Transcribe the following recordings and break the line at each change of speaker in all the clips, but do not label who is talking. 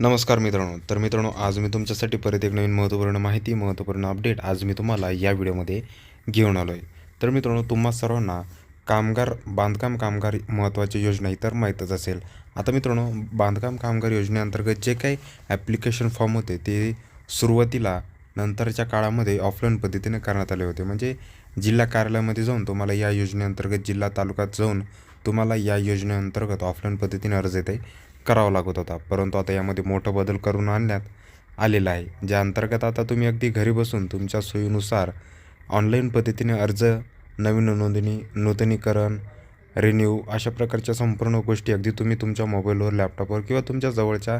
नमस्कार मित्रांनो. तर मित्रांनो आज मी तुमच्यासाठी परत एक नवीन महत्त्वपूर्ण माहिती महत्त्वपूर्ण अपडेट आज मी तुम्हाला या व्हिडिओमध्ये घेऊन आलो आहे तर मित्रांनो तुम्हा सर्वांना कामगार बांधकाम कामगार महत्त्वाची योजना इतर तर माहीतच असेल. आता मित्रांनो बांधकाम कामगार योजनेअंतर्गत जे काही ॲप्लिकेशन फॉर्म होते ते सुरुवातीला नंतरच्या काळामध्ये ऑफलाईन पद्धतीने करण्यात आले होते. म्हणजे जिल्हा कार्यालयामध्ये जाऊन तुम्हाला या योजनेअंतर्गत जिल्हा तालुक्यात जाऊन तुम्हाला या योजनेअंतर्गत ऑफलाईन पद्धतीने अर्ज येते करावा लागत होता. परंतु आता यामध्ये मोठा बदल करून आणण्यात आलेला आहे. ज्या अंतर्गत आता तुम्ही अगदी घरी बसून तुमच्या सोयीनुसार ऑनलाईन पद्धतीने अर्ज नवीन नोंदणी नूतनीकरण रिन्यू अशा प्रकारच्या संपूर्ण गोष्टी अगदी तुम्ही तुमच्या मोबाईलवर लॅपटॉपवर किंवा तुमच्या जवळच्या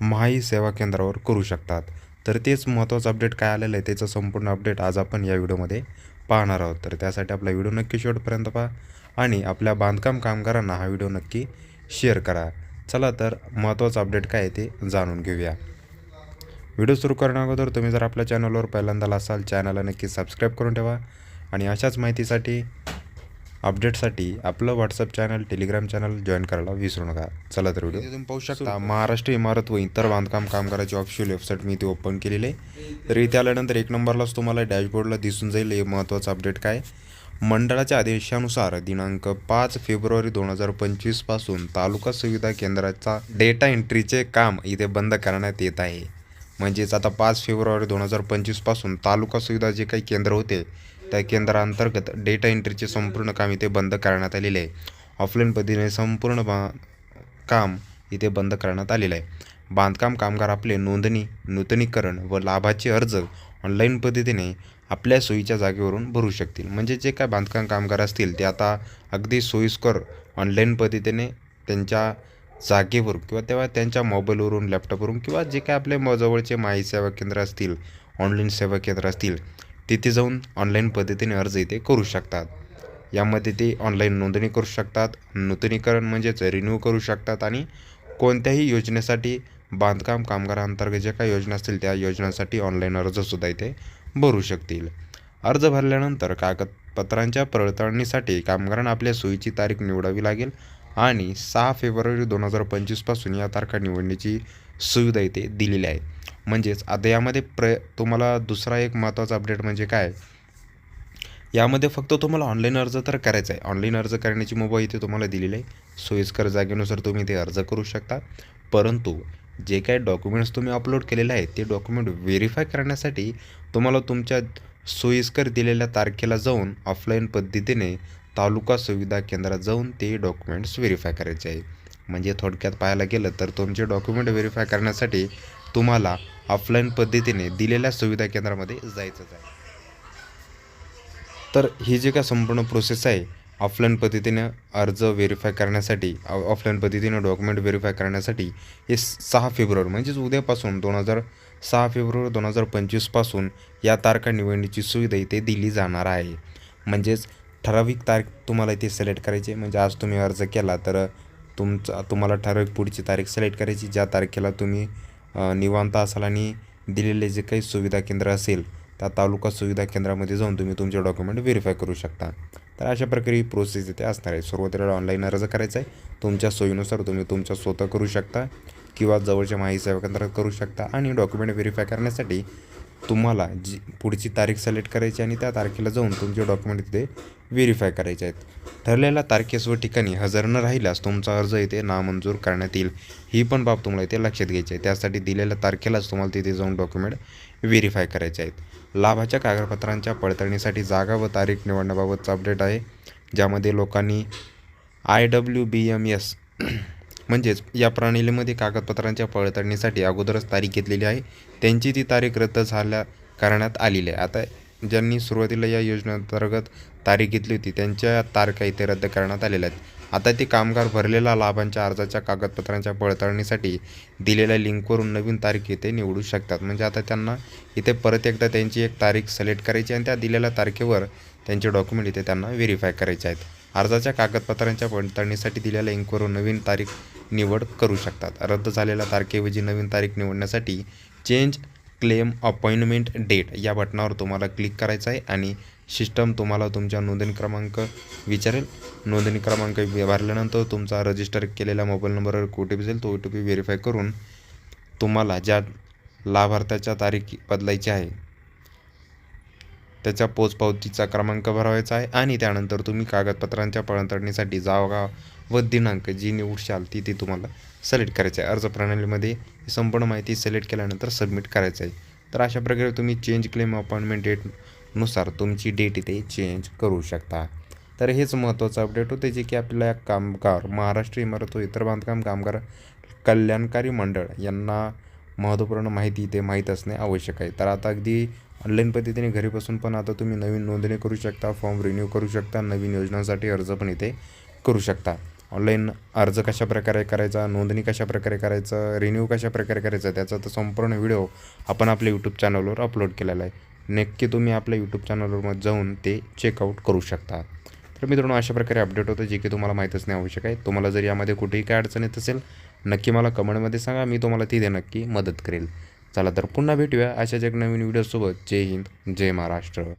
महाई सेवा केंद्रावर करू शकतात. तर तेच महत्त्वाचं अपडेट काय आलेलं आहे त्याचं संपूर्ण अपडेट आज आपण या व्हिडिओमध्ये पाहणार आहोत. तर त्यासाठी आपला व्हिडिओ नक्की शेवटपर्यंत पहा आणि आपल्या बांधकाम कामगारांना हा व्हिडिओ नक्की शेअर करा. चला तर महत्त्वाचं अपडेट काय आहे ते जाणून घेऊया. व्हिडिओ सुरू करण्या अगोदर तुम्ही जर आपल्या चॅनलवर पहिल्यांदा असाल चॅनलला नक्की सबस्क्राईब करून ठेवा आणि अशाच माहितीसाठी अपडेटसाठी आपलं WhatsApp channel Telegram channel join करायला विसरू नका. चला तर व्हिडिओ तुम्ही पाहू शकता. महाराष्ट्र इमारत व इतर बांधकाम कामगाराची ऑफिशियल वेबसाईट मी ती ओपन केलेली आहे. तर इथे आल्यानंतर एक नंबरलाच तुम्हाला डॅशबोर्डला दिसून जाईल. हे महत्त्वाचं अपडेट काय मंडळाच्या आदेशानुसार दिनांक पाच फेब्रुवारी दोन हजार पंचवीसपासून तालुका सुविधा केंद्राचा डेटा एंट्रीचे काम इथे बंद करण्यात येत आहे. म्हणजेच आता पाच फेब्रुवारी दोन हजार पंचवीसपासून तालुका सुविधा जे काही केंद्र होते त्या केंद्रांतर्गत डेटा एंट्रीचे संपूर्ण काम इथे बंद करण्यात आलेले आहे. ऑफलाईन पद्धतीने संपूर्ण बा काम इथे बंद करण्यात आलेलं आहे. बांधकाम कामगार आपले नोंदणी नूतनीकरण व लाभाचे अर्ज ऑनलाईन पद्धतीने आपल्या सोयीच्या जागेवरून भरू शकतील. म्हणजे जे काय बांधकाम कामगार असतील ते आता अगदी सोयीस्कर ऑनलाईन पद्धतीने त्यांच्या जागेवर किंवा तेव्हा त्यांच्या मोबाईलवरून लॅपटॉपवरून किंवा जे काय आपले म जवळचे माहिती सेवा केंद्र असतील ऑनलाईन सेवा केंद्र असतील तिथे जाऊन ऑनलाईन पद्धतीने अर्ज इथे करू शकतात. यामध्ये ते ऑनलाईन नोंदणी करू शकतात. नूतनीकरण म्हणजेच रिन्यू करू शकतात आणि कोणत्याही योजनेसाठी बांधकाम कामगारांतर्गत ज्या काही योजना असतील त्या योजनांसाठी ऑनलाईन अर्जसुद्धा इथे भरू शकतील. अर्ज भरल्यानंतर कागदपत्रांच्या पडताळणीसाठी कामगारांना आपल्या सोयीची तारीख निवडावी लागेल आणि सहा फेब्रुवारी दोन हजार पंचवीसपासून या तारखा निवडण्याची सुविधा इथे दिलेली आहे. म्हणजेच आता यामध्ये प्र तुम्हाला दुसरा एक महत्त्वाचा अपडेट म्हणजे काय? यामध्ये फक्त तुम्हाला ऑनलाईन अर्ज तर करायचा आहे. ऑनलाईन अर्ज करण्याची मुभा इथे तुम्हाला दिलेली आहे. सोयीस्कर जागेनुसार तुम्ही ते अर्ज करू शकता. परंतु जे काही डॉक्युमेंट्स तुम्ही अपलोड केलेले आहेत ते डॉक्युमेंट व्हेरीफाय करण्यासाठी तुम्हाला तुमच्या सोयीस्कर दिलेल्या तारखेला जाऊन ऑफलाईन पद्धतीने तालुका सुविधा केंद्रात जाऊन ते डॉक्युमेंट्स व्हेरीफाय करायचे आहे. म्हणजे थोडक्यात पाहायला गेलं तर तुमचे डॉक्युमेंट व्हेरीफाय करण्यासाठी तुम्हाला ऑफलाईन पद्धतीने दिलेल्या सुविधा केंद्रामध्ये जायचंच आहे. तर ही जी काय संपूर्ण प्रोसेस आहे ऑफलाईन पद्धतीनं अर्ज व्हेरीफाय करण्यासाठी ऑफलाईन पद्धतीनं डॉक्युमेंट व्हेरीफाय करण्यासाठी हे सहा फेब्रुवारी म्हणजेच उद्यापासून दोन हजार सहा फेब्रुवारी दोन हजार पंचवीसपासून या तारखा निवडणीची सुविधा इथे दिली जाणार आहे. म्हणजेच ठराविक तारीख तुम्हाला इथे सिलेक्ट करायची म्हणजे आज तुम्ही अर्ज केला तर तुमचा तुम्हाला ठराविक पुढची तारीख सिलेक्ट करायची ज्या तारखेला तुम्ही निवांत असाल आणि दिलेले जे काही सुविधा केंद्र असेल त्या तालुका सुविधा केंद्रामध्ये जाऊन तुम्ही तुमचे डॉक्युमेंट व्हेरीफाय करू शकता. तर अशा प्रकारे ही प्रोसेस इथे असणार आहे. सुरुवातीला ऑनलाईन अर्ज करायचा आहे. तुमच्या सोयीनुसार तुम्ही तुमच्या स्वतः करू शकता किंवा जवळच्या माहिती सेवा केंद्रात करू शकता आणि डॉक्युमेंट व्हेरीफाय करण्यासाठी तुम्हाला जी पुढची तारीख सिलेक्ट करायची आणि त्या तारखेला जाऊन तुमचे डॉक्युमेंट तिथे व्हेरीफाय करायचे आहेत. ठरलेल्या तारखेस व ठिकाणी हजर न राहिल्यास तुमचा अर्ज इथे नामंजूर करण्यात येईल. ही पण बाब तुम्हाला इथे लक्षात घ्यायची आहे. त्यासाठी दिलेल्या तारखेलाच तुम्हाला तिथे जाऊन डॉक्युमेंट व्हेरीफाय करायचे आहेत. लाभाच्या कागदपत्रांच्या पडताळणीसाठी जागा व तारीख निवडण्याबाबतचा अपडेट आहे ज्यामध्ये लोकांनी I W B M S म्हणजेच या प्रणालीमध्ये कागदपत्रांच्या पडताळणीसाठी अगोदरच तारीख घेतलेली आहे. त्यांची ती तारीख रद्द झाल्या करण्यात आलेली आहे. आता ज्यांनी सुरुवातीला या योजनेअंतर्गत तारीख घेतली होती त्यांच्या तारखा इथे रद्द करण्यात आलेल्या आहेत. आता ते कामगार भरलेला लाभांच्या अर्जाच्या कागदपत्रांच्या पडताळणीसाठी दिलेल्या लिंकवरून नवीन तारीख इथे निवडू शकतात. म्हणजे आता त्यांना इथे परत एकदा त्यांची एक तारीख सिलेक्ट करायची आणि त्या दिलेल्या तारखेवर त्यांचे डॉक्युमेंट इथे त्यांना व्हेरीफाय करायचे आहेत. अर्जाच्या कागदपत्रांच्या पडताळणीसाठी दिलेल्या लिंकवरून नवीन तारीख निवड करू शकतात. रद्द झालेल्या तारखेऐवजी नवीन तारीख निवडण्यासाठी चेंज क्लेम अपॉइंटमेंट डेट या बटनावर तुम्हाला क्लिक करायचं आहे आणि सिस्टम तुम्हाला तुमच्या नोंदणी क्रमांक विचारेल. नोंदणी क्रमांक भरल्यानंतर तुमचा रजिस्टर केलेल्या मोबाईल नंबरवर ओ टी पी जाईल तो ओ टी पी व्हेरीफाय करून तुम्हाला ज्या लाभार्थ्याच्या तारीख बदलायची आहे त्याच्या पोचपावतीचा क्रमांक भरवायचा आहे आणि त्यानंतर तुम्ही कागदपत्रांच्या पडताळणीसाठी जागा व दिनांक जी निवडशाल ती ती तुम्हाला सिलेक्ट करायचं आहे. अर्ज प्रणालीमध्ये संपूर्ण माहिती सिलेक्ट केल्यानंतर सबमिट करायचं आहे. तर अशा प्रकारे तुम्ही चेंज क्लेम अपॉइंटमेंट डेटनुसार तुमची डेट इथे चेंज करू शकता. तर हेच महत्त्वाचं अपडेट होते जे की आपल्या कामगार महाराष्ट्र इमारत व इतर बांधकाम कामगार कल्याणकारी मंडळ यांना महत्त्वपूर्ण माहिती इथे माहीत असणे आवश्यक आहे. तर आता अगदी ऑनलाईन पद्धतीने घरी बसून पण आता तुम्ही नवीन नोंदणी करू शकता फॉर्म रिन्यू करू शकता नवीन योजनांसाठी अर्ज पण इथे करू शकता. ऑनलाईन अर्ज कशा प्रकारे करायचा नोंदणी कशा प्रकारे करायचं रिन्यू कशा प्रकारे करायचं त्याचा तर संपूर्ण व्हिडिओ आपण आपल्या यूट्यूब चॅनलवर अपलोड केलेला आहे. नक्की तुम्ही आपल्या यूट्यूब चॅनलवर जाऊन ते चेकआउट करू शकता. तर मित्रांनो अशा प्रकारे अपडेट होतं जे की तुम्हाला माहीत असणे आवश्यक आहे. तुम्हाला जर यामध्ये कुठेही काय अडचण येत असेल नक्की मला कमेंटमध्ये सांगा मी तुम्हाला तिथे नक्की मदत करेल. चला तर पुन्हा भेटूया अशाच एक नवीन व्हिडिओसोबत जय हिंद जय महाराष्ट्र.